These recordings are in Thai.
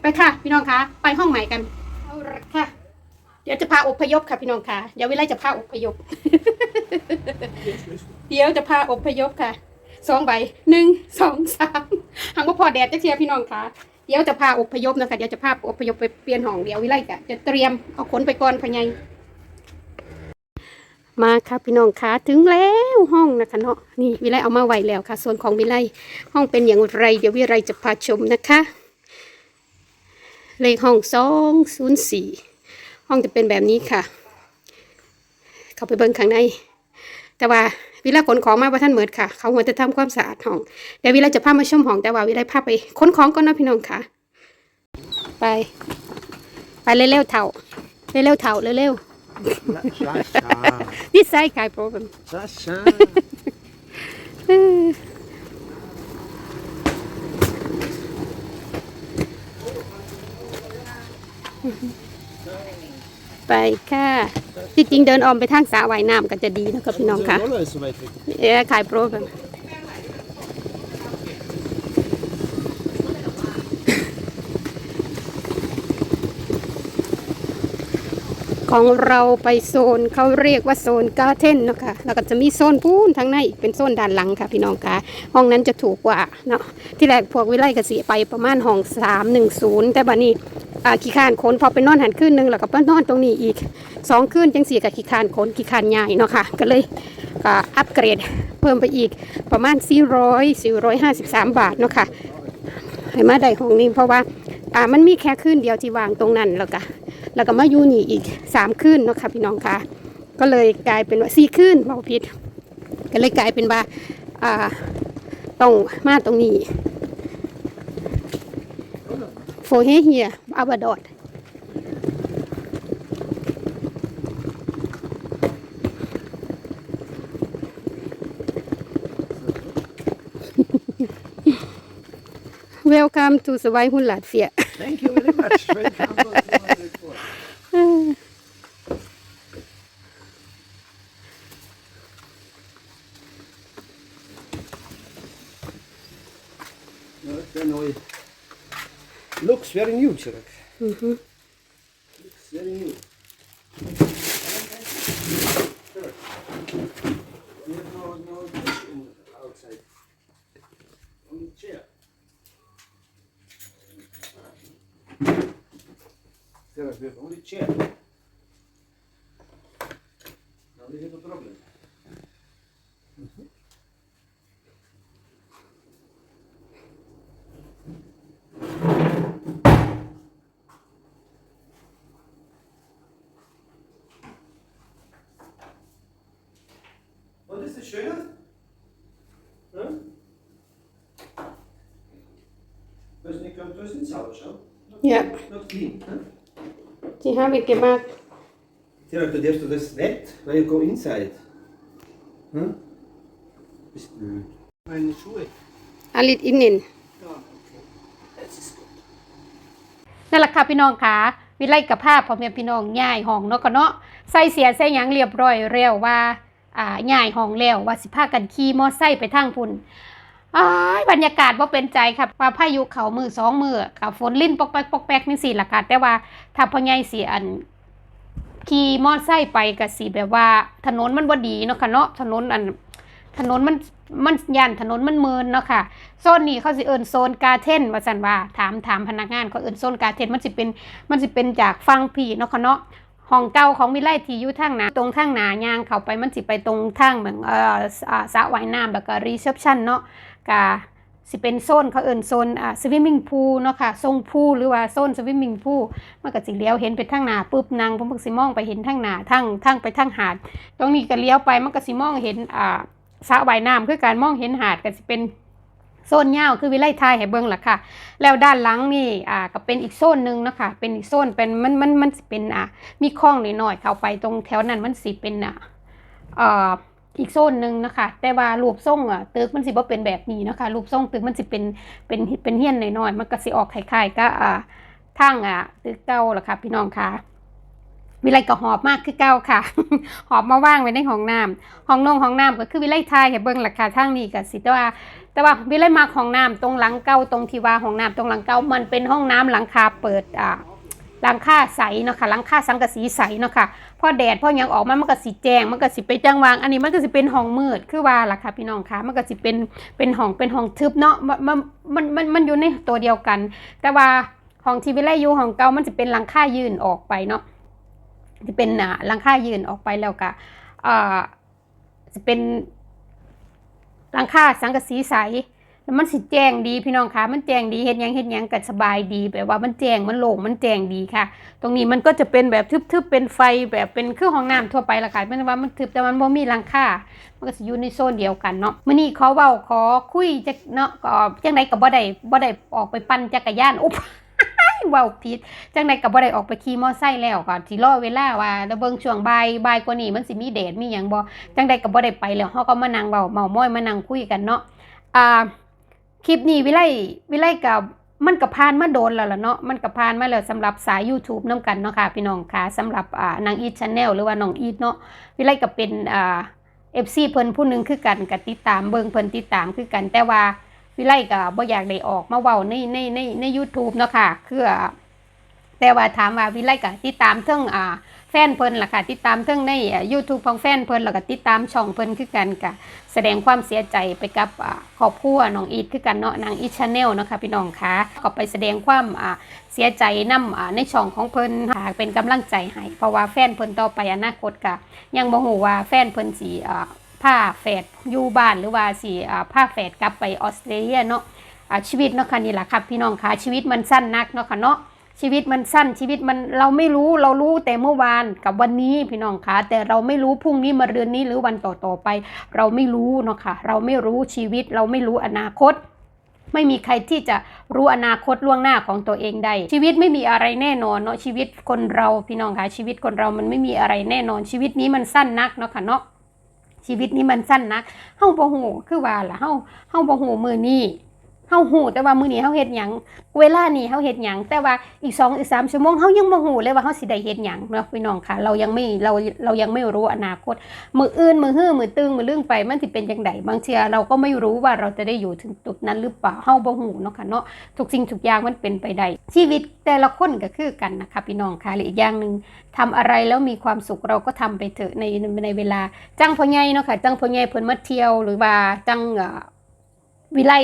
ไปค่ะ พี่น้องคะไปห้องใหม่กันเอาละค่ะ เดี๋ยวจะพาอพยพค่ะ พี่น้องคะเดี๋ยววิไลจะพาอพยพ เดี๋ยวจะพาอพยพค่ะสองใบหนึ่งสองสามหังว่าพอแดดจะเชียร์พี่น้องคะเดี๋ยวจะพาอพยพนะคะเดี๋ยวจะพาอพยพไปเปลี่ยนห้องเดี๋ยววิไลกะจะเตรียมเอาขนไปก่อนพะไง มาค่ะพี่น้องค่ะถึงแล้วห้องนะคะเนาะนี่วิไลเอามาไว้แล้วค่ะ ส่วนของวิไลห้องเป็นอย่างไร เดี๋ยววิไลจะพาชมนะคะ เลขห้องสองศูนย์สี่ห้องจะเป็นแบบนี้ค่ะ เข้าไปเบิ่งข้างใน แต่ว่าวิไลขนของมาว่าท่านเหมิดค่ะ เขาหัวจะทำความสะอาดห้องเดี๋ยววิไลจะพามาชมห้องแต่ว่าวิไลพาไปขนของก่อนนะพี่น้องค่ะ ไป ไปเร็วๆเถ่าเร็วๆเถ่าเร็วๆ นี่ไซส์ขายโปรแกรม Sasha. ไปค่ะที่จริงเดินออมไปทางสระว่ายน้ำก็จะดีนะครับพี่น้องค่ะ Roller är så weit weg. เอ๊ะ ของเราไปโซนเขาเรียกว่าโซนกาเทนนะคะแล้วก็จะมีโซนพูนทางในอีกเป็นโซนด้านหลังค่ะพี่น้องคะห้องนั้นจะถูกกว่าเนาะที่แรกพวกวิไลกสีไปประมาณห้องสามหนึ่งศูนย์แต่บัดนี้ขี้คานคนพอไปนอนหันขึ้นหนึ่งแล้วก็ไปนอนตรงนี้อีกสองคืนจังสี่กับขี้คานคนขี้คานใหญ่เนาะค่ะก็เลยก็อัปเกรดเพิ่มไปอีกประมาณ 400 453 บาทเนาะค่ะให้มาได้ห้องนี้เพราะว่ามันมีแค่คืนเดียวที่วางตรงนั้นแล้วก็ แล้วก็มาอยู่นี่อีก3คืนเนาะค่ะพี่น้องค่ะ ก็เลยกลายเป็นว่าสี่คืนเบาผิดก็เลยกลายเป็นว่าอ่าต้องมาตรงนี้โฟเฮเฮียอาบาดอด Welcome to สวายหุ่นหลาดเฟีย Thank you very much. Swerin nieuw, zeg ik. Mhm. Swerin nieuw. Only chair. Doesn't it come to us in sour, so? Ja, Not clean, huh? die habe ich gemacht. Dirk, du darfst das nicht, weil you go inside. Hm? Bist blöd. Meine Schuhe. Alit innen. Ja, okay. Das ist gut. นั่นแหละค่ะพี่น้องค่ะวิไลกับภาพพ่อแม่พี่น้องย่ายห้องเนาะก็เนาะใส่เสียใส่หยังเรียบร้อยแล้วว่าอ่าย่ายห้องแล้วว่าสิพากันขี่มอไซค์ไปทางพุ่นอ้าย บรรยากาศว่าเป็นใจค่ะว่าพายุเขามือสองมือกับฝนลิ้นปอกแปกปอกแปกนี่สิล่ะค่ะแต่ว่าถ้าพ่อใหญ่สิอันขี่มอไซค์ไปก็สิแบบว่า ถนนมันบ่ดีเนาะค่ะเนาะถนนอันถนนมันมันย่านถนนมันเมินเนาะค่ะโซนนี้เขาสิเอิ้นโซนกาเทนว่าซั่นว่าถามถามพนักงานเขาเอิ้นโซนกาเทนมันสิเป็นมันสิเป็นจากฟังพี่เนาะค่ะเนาะห้องเก่าของวิไลที่อยู่ทางหนาตรงทางหนายางเข้าไปมันสิไปตรงทางเหมือนเอ่ออาสระว่ายน้ำแล้วก็รีเซพชันเนาะ กะสิเป็นโซนเขาเอิ้นโซนอ่าสวิมมิ่งพูลเนาะค่ะทรงพูลหรือว่าโซนสวิมมิ่งพูลมันก็สิเลี้ยวเห็นไปทางหน้าปุ๊บนางผมก็สิมองไปเห็นทางหน้าทางทางไปทางหาด ตรงนี้ก็เลี้ยวไปมันก็สิมองเห็นอ่าสระว่ายน้ำคือการมองเห็นหาดก็สิเป็นโซนยาวคือวิไลไทยให้เบิ่งล่ะค่ะ แล้วด้านหลังนี่อ่าก็เป็นอีกโซนหนึ่งเนาะคะเป็นอีกโซนเป็นมันมันมันสิเป็นอ่ามีคลองหน่อยๆเข้าไปตรงแถวนั้นมันสิเป็นอ่าเอ่อ อีกโซนหนึ่งนะคะ แต่ว่ารูปทรงอะตึกมันสิบ่เป็นแบบนี้นะคะรูปทรงตึกมันสิเป็นเป็นเป็นเฮี้ยนหน่อยๆมันก็สิออกคล้ายๆก็อ่าทางอะตึกเก่าล่ะค่ะ พี่น้องค่ะวิไลก็หอบมากคือเก่าค่ะ หอบมาว่างไว้ในห้องน้ำห้องนงห้องน้ำก็คือวิไลทายให้เบิ่งราคาทางนี้ก็สิแต่ว่า แต่ว่าวิไลมาห้องน้ำตรงหลังเก่าตรงที่ว่าห้องน้ำตรงหลังเก่ามันเป็นห้องน้ำหลังคาเปิดอ่าหลังคาใสเนาะค่ะหลังคาสังกะสีใสเนาะค่ะ พอแดดพอยังออกมามันก็สิแจ้งมันก็สิไปจังวาง อันนี้มันก็สิเป็นห้องมืดคือว่าล่ะค่ะพี่น้องคะมันก็สิเป็นเป็นห้องเป็นห้องทึบเนาะมันมันมันมันอยู่ในตัวเดียวกัน แต่ว่าห้องที่วิไลอยู่ห้องเก่ามันจะเป็นหลังคายื่นออกไปเนาะจะเป็นอ่าหลังคายื่นออกไปแล้วก็อ่าจะเป็นหลังคาสังกะสีใส แล้วมันสิแจ้งดีพี่น้องคะมันแจ้งดีเฮ็ดหยังเฮ็ดหยังก็สบายดีแบบว่ามันแจ้งมันโล่งมันแจ้งดีค่ะ ตรงนี้มันก็จะเป็นแบบทึบๆเป็นไฟแบบเป็นเครื่องห้องน้ำทั่วไปละค่ะไม่ได้ว่ามันทึบแต่มันบ่มีหลังคามันก็สิอยู่ในโซนเดียวกันเนาะมื้อนี้ขอเว้าขอคุยจักเนาะก็จังไดก็บ่ได้บ่ได้ออกไปปั่นจักรยานอุ๊บเว้าผิดจังไดก็บ่ได้ออกไปขี่มอไซค์แล้วก็สิรอเวลาว่าแล้วเบิ่งช่วงบ่ายบ่ายกว่านี้มันสิมีแดดมีหยังบ่จังไดก็บ่ได้ไปแล้วเฮาก็มานั่งเว้าเมาม้อยมานั่งคุยกันเนาะอ่า คลิปนี้วิไลวิไลกับมันกับพานมาโดนแล้วล่ะเนาะมันกับพานมาแล้วสำหรับสาย YouTube นํกันเนาะค่ะพี่น้องค่ะสำหรับอ่านางอีทชาแนลหรือว่าน้องอีทเนาะวิไลกับเป็นอ่า FC เพิ่นผู้หนึงคือกันก็ติดตามเบิงเพิ่นติดตามคือกันแต่ว่าวิไลกับบ่อยากได้ออกมาเว้าในในในในยูทูบเนาะค่ะคือ แต่ว่าถามว่าวิไลก็ติดตามเทั้งอ่าแฟนเพิ่นล่ะค่ะติดตามเทั้งในอ่า YouTube ของแฟนเพิ่นแล้วก็ติดตามช่องเพิ่นคือกันก็แสดงความเสียใจไปกับครอบครัวน้องอีทคือกันเนาะนางอีชาแนลเนาะค่ะพี่น้องคะก็ไปแสดงความเสียใจนํอ่าในช่องของเพิ่นค่ะเป็นกำลังใจให้เพราะว่าแฟนเพิ่นต่อไปอนาคตก็ยังบ่ฮู้ว่าแฟนเพิ่นสิผ้าแฝดอยู่บ้านหรือว่าสิผ้าแฝดกลับไปออสเตรเลียเนาะชีวิตเนาะค่ะนี่แหละครับพี่น้องคะชีวิตมันสั้นนักเนาะค่ะเนาะ ชีวิตมันสั้นชีวิตมันเราไม่รู้เรารู้แต่เมื่อวานกับวันนี้พี่น้องคะแต่เราไม่รู้พรุ่งนี้มาเรือนนี้หรือวันต่อๆไป เราไม่รู้เนาะค่ะเราไม่รู้ชีวิตเราไม่รู้อนาคตไม่มีใครที่จะรู้อนาคตล่วงหน้าของตัวเองได้ ชีวิตไม่มีอะไรแน่นอนเนาะชีวิตคนเราพี่น้องคะชีวิตคนเรามันไม่มีอะไรแน่นอน ชีวิตนี้มันสั้นนักเนาะค่ะเนาะชีวิตนี้มันสั้นนักเฮ้าบ่ฮู้คือว่าล่ะเฮ้าเฮ้าบ่ฮู้มื้อนี้ เฮาฮู้แต่ว่ามื้อนี้เฮาเฮ็ดหยังเวลานี้เฮาเฮ็ดหยังแต่ว่าอีก2อีก3ชั่วโมงเฮายังบ่ฮู้เลยว่าเฮาสิได้เฮ็ดหยังเนาะพี่น้องค่ะ เรายังไม่เราเรายังไม่รู้อนาคต มื้ออื่นมื้อฮื้อมื้อตึงมื้อลึงไปมันสิเป็นจังไดบางเทื่อเราก็ไม่รู้ว่าเราจะได้อยู่ถึงจุดนั้นหรือเปล่าเฮาบ่ฮู้เนาะค่ะเนาะทุกสิ่งทุกอย่างมันเป็นไปได้ชีวิตแต่ละคนก็คือกันนะคะพี่น้องค่ะและอีกอย่างหนึงทำอะไรแล้วมีความสุขเราก็ทำไปเถอะในในเวลาจังพ่อใหญ่เนาะค่ะจังพ่อใหญ่เพิ่นมาเที่ยวหรือว่าจังเอ่อวิไล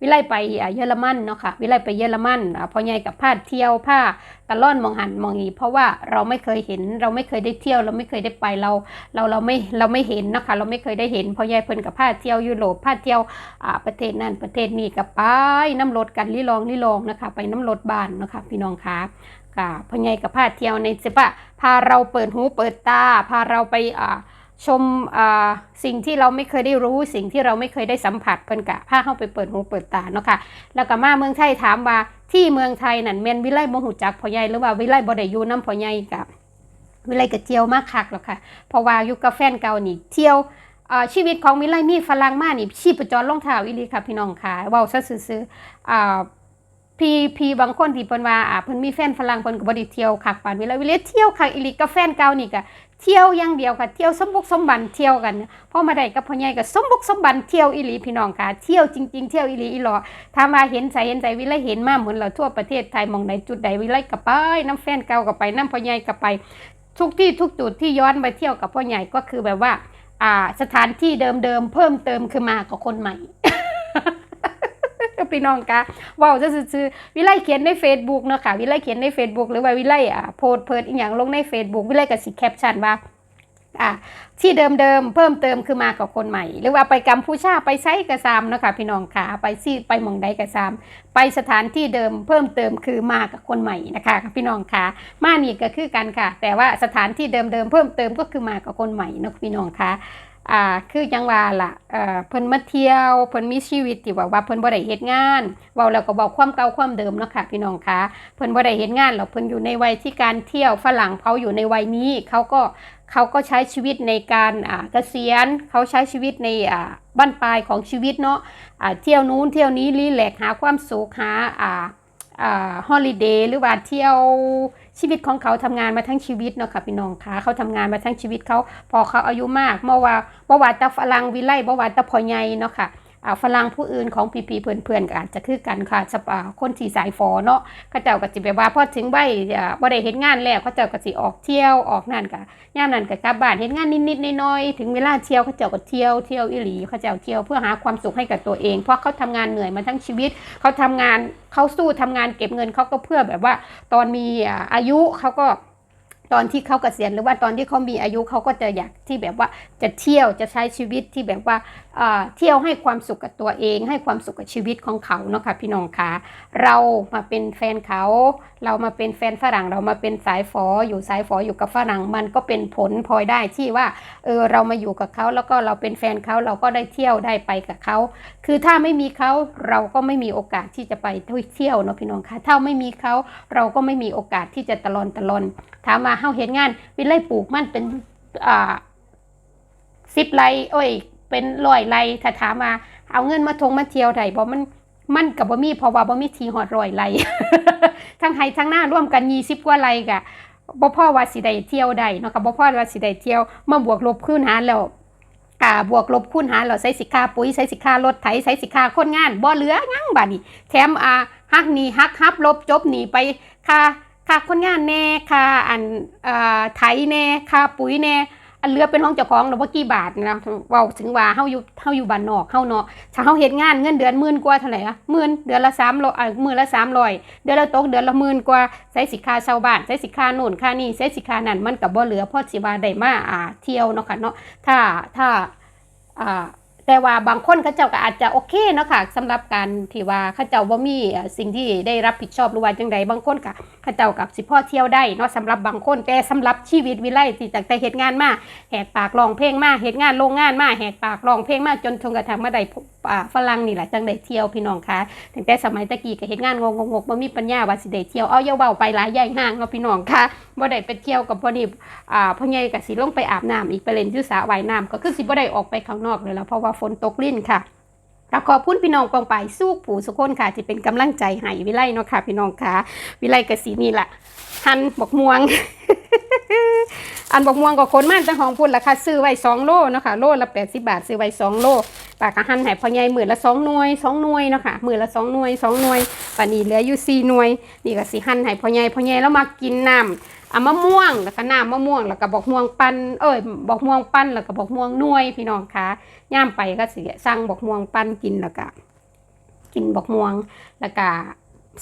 วิไลไปเยอรมันเนาะค่ะวิไลไปเยอรมันพ่อใหญ่กับพาเที่ยวผ้าตะล่อนมองหันมองนีเพราะว่าเราไม่เคยเห็นเราไม่เคยได้เที่ยวเราไม่เคยได้ไปเราเราเราไม่เราไม่เห็นนะคะเราไม่เคยได้เห็นพ่อใหญ่เพิ่นกับพาเที่ยวยุโรปพาเที่ยวประเทศนั้นประเทศนี้กับไปน้ำรถกันลิลองลิลองนะคะ ไปน้ำรถบ้านนะคะพี่น้องคะค่ะพ่อใหญ่กับพาเที่ยวในสิปะพาเราเปิดหูเปิดตาพาเราไปอ่า ชมสิ่งที่เราไม่เคยได้รู้ สิ่งที่เราไม่เคยได้สัมผัสเพิ่นกะพาเข้าไปเปิดหูเปิดตาเนาะค่ะแล้วก็มาเมืองไทยถามว่าที่เมืองไทยนั่นแม่นวิไลบ่ฮู้จักพ่อใหญ่หรือว่าวิไลบ่ได้อยู่นํพ่อใหญ่กับวิไลก็เที่ยวมากคักแล้วค่ะเพราะว่าอยู่กับแฟนเก่านี่เที่ยวชีวิตของวิไลมีฝรั่งมากนี่ชีพจรลงเท้าอีลีค่ะพี่น้องค่ะเว้าซะซื่อๆอ่าพี่พี่บางคนที่เพิ่นว่าอ่าเพิ่นมีแฟนฝรั่งเพิ่นก็บ่ได้เที่ยวคักปานเวลาเวลเที่ยวคักอีหลีกับแฟนเก่านี่ก็ เที่ยวอย่างเดียวค่ะเที่ยวสมบุกสมบันเที่ยวกันพ่อมาได้กับพ่อใหญ่ก็สมบุกสมบันเที่ยวอีหลีพี่น้องค่ะเที่ยวจริง ๆ เที่ยวอีหลีอีหลอถ้ามาเห็นใจเห็นใจวิไลเห็นมาเหมือนเราทั่วประเทศไทยมองใดจุดใดวิไลก็ไปน้ำแฟนเก่าก็ไปน้ำพ่อใหญ่ก็ไป ทุกที่ทุกจุดที่ย้อนไปเที่ยวกับพ่อใหญ่ก็คือแบบว่าอ่าสถานที่เดิมๆเพิ่มเติมคือมากับคนใหม่ พี่น้องกะเว้าจะซื่อวิไลเขียนใน Facebook เนาะค่ะ วิไลเขียนใน Facebook หรือว่าวิไลอะโพสเพิดอีหยังลงใน Facebook วิไลก็สิแคปชั่นว่าอะที่เดิมๆเพิ่มเติมคือมากับคนใหม่ หรือว่าไปกัมพูชาไปไซกระซามเนาะค่ะพี่น้องค่ะไปซี่ไปมองใดกระซาม ไปสถานที่เดิมเพิ่มเติมคือมากับคนใหม่นะคะพี่น้องค่ะมานี่ก็คือกันค่ะ แต่ว่าสถานที่เดิมๆเพิ่มเติมก็คือมากับคนใหม่เนาะพี่น้องค่ะ อ่าคือจังว่าล่ะเอ่อเพิ่นมาเที่ยวเพิ่นมีชีวิตที่ว่าว่าเพิ่นบ่ได้เฮ็ดงานเว้าแล้วก็บอกความเก่าความเดิมเนาะค่ะพี่น้องคะเพิ่นบ่ได้เฮ็ดงานหรอกเพิ่นอยู่ในวัยที่การเที่ยวฝรั่งเขาอยู่ในวัยนี้เขาก็เขาก็ใช้ชีวิตในการอ่าเกษียณเขาใช้ชีวิตในอ่าบั้นปลายของชีวิตเนาะอ่าเที่ยวนู้นเที่ยวนี้รีแลกหาความสุขหาอ่า ฮอลิเดย์หรือว่าเที่ยวชีวิตของเขาทำงานมาทั้งชีวิตเนาะค่ะพี่น้องคะเขาทำงานมาทั้งชีวิตเขาพอเขาอายุมากเมื่อว่าบ่ว่าตะฝรั่งวิไลบ่ว่าตะพ่อใหญ่เนาะค่ะ ฝรั่งผู้อื่นของปีๆเพื่อนๆก็อาจจะคือกันค่ะสปาคนที่สายฟอเนาะเขาเจ้าก็สิแบบว่าพอถึงใบบ่ได้เฮ็ดงานแล้วเขาเจ้าก็สิออกเที่ยวออกนั่นก็ยามนั้นก็กลับบ้านเฮ็ดงานนิดๆน้อยๆถึงเวลาเที่ยวเขาเจ้าก็เที่ยวเที่ยวอีหลีเขาเจ้าเที่ยวเพื่อหาความสุขให้กับตัวเอง เพราะเขาทำงานเหนื่อยมาทั้งชีวิตเขาทำงานเขาสู้ทำงานเก็บเงินเขาก็เพื่อแบบว่า ตอนมีอายุเขาก็ ตอนที่เขาเกษียณหรือว่าตอนที่เขามีอายุเขาก็จะอยากที่แบบว่าจะเที่ยวจะใช้ชีวิตที่แบบว่าอ่าเที่ยวให้ความสุขกับตัวเอง ให้ความสุขกับชีวิตของเขาเนาะค่ะพี่น้องคะเรามาเป็นแฟนเขา เรามาเป็นแฟนฝรั่ง เรามาเป็นสายฝออยู่สายฝออยู่กับฝรั่งมันก็เป็นผลพลอยได้ที่ว่าเออเรามาอยู่กับเขาแล้วก็เราเป็นแฟนเขาเราก็ได้เที่ยวได้ไปกับเขาคือถ้าไม่มีเขาเราก็ไม่มีโอกาสที่จะไปเที่ยวเนาะพี่น้องคะถ้าไม่มีเขาเราก็ไม่มีโอกาสที่จะตะลอนตะลอนถามมาเฮาเห็นงานวิไลปลูกมันเป็นอ่าสิบไร่โอ้ย เป็นร้อยไร่ถ้าถามมาเอาเงินมาทงมาเที่ยวไดบ่มันมันกับบ่มีเพราะว่าบ่มีทีหอดร้อยไร่ทั้งไห้ทั้งหน้าร่วมกันยี่สิบกว่าไร่กะบ่พ่อว่าสิได้เที่ยวได้เนาะค่ะบ่พ่อว่าสิได้เที่ยวมาบวกลบคูณหารแล้วอ่าบวกลบคูณหารเราใช้สิค่าปุ๋ยใช้สิค่ารถไถใช้สิค่าคนงานบ่เหลือยังบัดนี้ แถมอ่าฮักหนีฮักฮับลบจบหนีไปค่า ค่าคนงานแน่ค่าอันอไถแน่ค่าปุ๋ยแน่อันเลือเป็นของเจ้าของเราบ่กี่บาทนะเว้าถึงว่าเฮาอยู่เฮาอยู่บ้านนอกเฮาเนาะถ้าเฮาเฮ็ดงานเงินเดือนหมื่นกว่าเท่าไหร่อะหมื่นเดือนละ300อ่ามื้อละ300เดือนละตกเดือนละหมื่นกว่าใช้สิค่าเช่าบ้านใช้สิค่าโน่นค่านี่ใช้สิค่านั่นมันก็บ่เหลือพอสิว่าได้มาอ่าเที่ยวเนาะค่ะเนาะถ้าถ้าอ่า แต่ว่าบางคนเขาเจ้าก็อาจจะโอเคเนาะค่ะสำหรับการที่ว่าเขาเจ้าบ่มีสิ่งที่ได้รับผิดชอบหรือว่าจังใดบางคนก็เขาเจ้ากับสิพ่อเที่ยวได้เนาะสำหรับบางคนแต่สำหรับชีวิตวิไลที่จากแต่เหตุงานมาแหกปากร้องเพลงมาเหตุงานโรงงานมาแหกปากร้องเพลงมาจนทงกระทั่งมาได้ฝรั่งนี่แหละจังได้เที่ยวพี่น้องคะตั้งแต่สมัยตะกี้ก็เฮ็ดงานงงงๆบ่มีปัญญาว่าสิได้เที่ยวเอาอย่าเว้าไปหลายใหญ่ห้างเนาะพี่น้องคะบ่ได้ไปเที่ยวกับบ่อนี่อ่าพ่อใหญ่ก็สิลงไปอาบน้ำอีกไปเล่นอยู่สระว่ายน้ำก็คือสิบ่ได้ออกไปข้างนอกเลยแล้วเพราะว่าฝนตกลิ่นค่ะแล้วขอบคุณพี่น้องกองไปสู้ผู้สุคนค่ะที่เป็นกำลังใจให้วิไลเนาะค่ะพี่น้องค่ะ วิไลกสีนี่แหละหันบกม่วง อันบกม่วงก็คนมาจังของพุ่นราคาซื้อไว้สองโลเนาะค่ะโลละ80บาทซื้อไว้สองโล ปากกะหันให้พ่อใหญ่หมื่นละสองหน่วยสองหน่วยเนาะค่ะหมื่นละสองหน่วยสองหน่วยป่านนี้เหลืออยู่สี่หน่วย นี่ก็สิหั่นให้พ่อใหญ่พ่อใหญ่แล้วมากินน้ำอะมะม่วงแล้วก็น้ำมะม่วงแล้วก็บอกม่วงปั้นเอ้ยบอกม่วงปั้นแล้วก็บอกม่วงหน่วยพี่น้องคะย่ามไปก็สิสั่งบอกม่วงปั้นกินแล้วก็กินบอกม่วงแล้วก็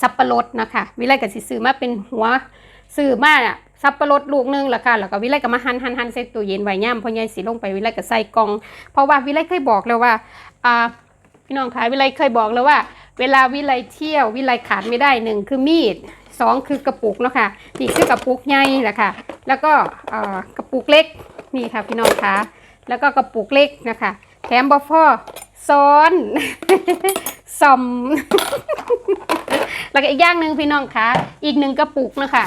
สับปะรดนะคะวิไลก็สิซื้อมาเป็นหัวซื้อมาอะ สับปะรดลูกนึงแล้วค่ะแล้วก็วิไลก็มาหั่นหั่นหั่นใส่ตู้เย็นไว้ย่ามพอยายสิลงไปวิไลก็ใส่กล่อง เพราะว่าวิไลเคยบอกแล้วว่าอ่าพี่น้องคะวิไลเคยบอกแล้วว่า เวลาวิไลเที่ยววิไลขาดไม่ได้หนึ่งคือมีดสองคือกระปุกเนาะค่ะนี่คือกระปุกใหญ่แหละค่ะ แล้วก็อ่กระปุกเล็กนี่ค่ะพี่น้องคะแล้วก็กระปุกเล็กนะคะแถมบอฟอซ้อนซอมแล้วก็อีกอย่างหนึ่งพี่น้องคะอีกหนึ่งกระปุกนะคะ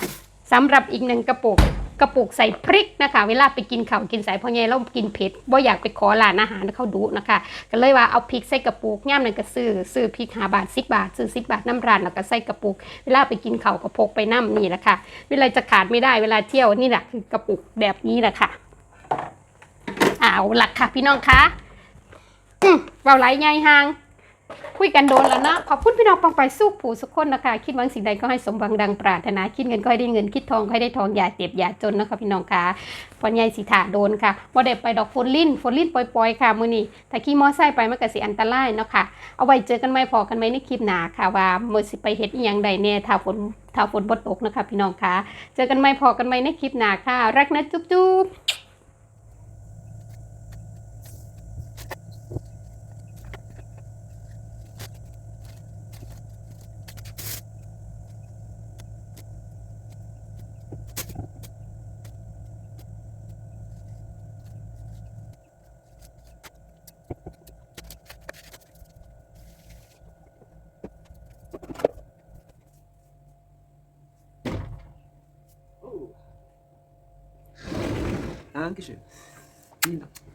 สำหรับอีกหนึ่งกระปุกกระปุกใส่พริกนะคะ เวลาไปกินข้าวกินสายพอใหญ่เรากินเผ็ดบ่อยากไปขอร้านอาหารเขาดุนะคะ ก็เลยว่าเอาพริกใส่กระปุกย่ามนั่นก็ซื้อซื้อพริกหาบาทสิบาทซื้อสิบาทน้ำร้านแล้วก็ใส่กระปุก เวลาไปกินข้าวก็พกไปน้ำนี่แหละค่ะ เวลาจะขาดไม่ได้เวลาเที่ยวนี่แหละคือกระปุกแบบนี้แหละค่ะเอาหลักค่ะพี่น้องคะเบาไหลใหญ่หาง คุยกันโดนแล้วนะขอบคุณพี่น้องปองไปสู้ผู้สุกคนนะคะ คิดหวังสิ่งใดก็ให้สมหวังดังปรารถนาคิดเงินก็ให้ได้เงินคิดทองก็ให้ได้ทองอย่าเจ็บอย่าจนนะคะพี่น้องค่ะวันใหญ่สิถาโดนค่ะว่าได้ไปดอกฝนลิ้นฝนลิ้นปล่อยๆค่ะมื้อนี้ถ้าขี่มอไซค์ไปมันก็สิอันตรายเนาะค่ะเอาไว้เจอกันไหมพอกันไหมในคลิปหน้าค่ะ ว่ามื้อสิไปเฮ็ดอีหยังใดแน่ถ้าฝนถ้าฝนบ่ตกนะคะพี่น้องค่ะ เจอกันไหมพอกันไหมในคลิปหน้าค่ะ รักนะจุ๊บๆ Dankeschön. Vielen Dank.